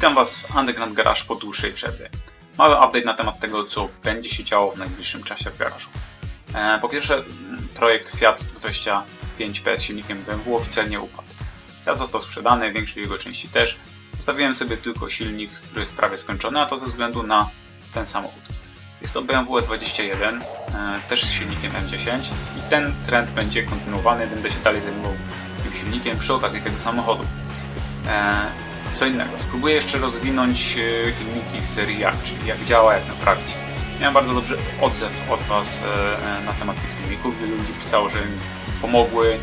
Witam Was w Underground Garage po dłuższej przerwie. Mały update na temat tego, co będzie się działo w najbliższym czasie w garażu. E, Po pierwsze, m, projekt Fiat 125P z silnikiem BMW oficjalnie upadł. Fiat został sprzedany, większość jego części też. Zostawiłem sobie tylko silnik, który jest prawie skończony, a to ze względu na ten samochód. Jest to BMW E21, e, też z silnikiem M10 i ten trend będzie kontynuowany, będę się dalej zajmował tym silnikiem przy okazji tego samochodu. Co innego. Spróbuję jeszcze rozwinąć e, filmiki z serii jak, czyli jak działa, jak naprawić. Miałem bardzo dobry odzew od Was e, e, na temat tych filmików. Wielu ludzi pisało, że im pomogły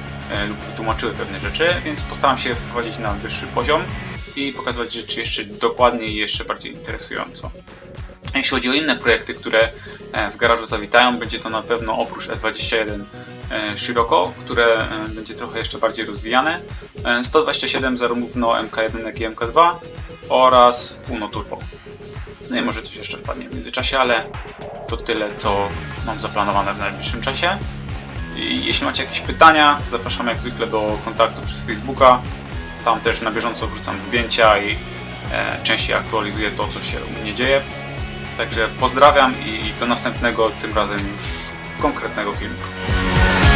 lub wytłumaczyły pewne rzeczy, więc postaram się wprowadzić na wyższy poziom i pokazywać rzeczy jeszcze dokładniej i jeszcze bardziej interesująco. Jeśli chodzi o inne projekty, które w garażu zawitają, będzie to na pewno oprócz E21 e, Scirocco, które e, będzie trochę jeszcze bardziej rozwijane, e, 127 zarówno MK1 jak i MK2 oraz Uno Turbo. No i może coś jeszcze wpadnie w międzyczasie, ale to tyle, co mam zaplanowane w najbliższym czasie. I jeśli macie jakieś pytania, zapraszam jak zwykle do kontaktu przez Facebooka. Tam też na bieżąco wrzucam zdjęcia i e, częściej aktualizuję to, co się u mnie dzieje. Także pozdrawiam i do następnego, tym razem już konkretnego filmu.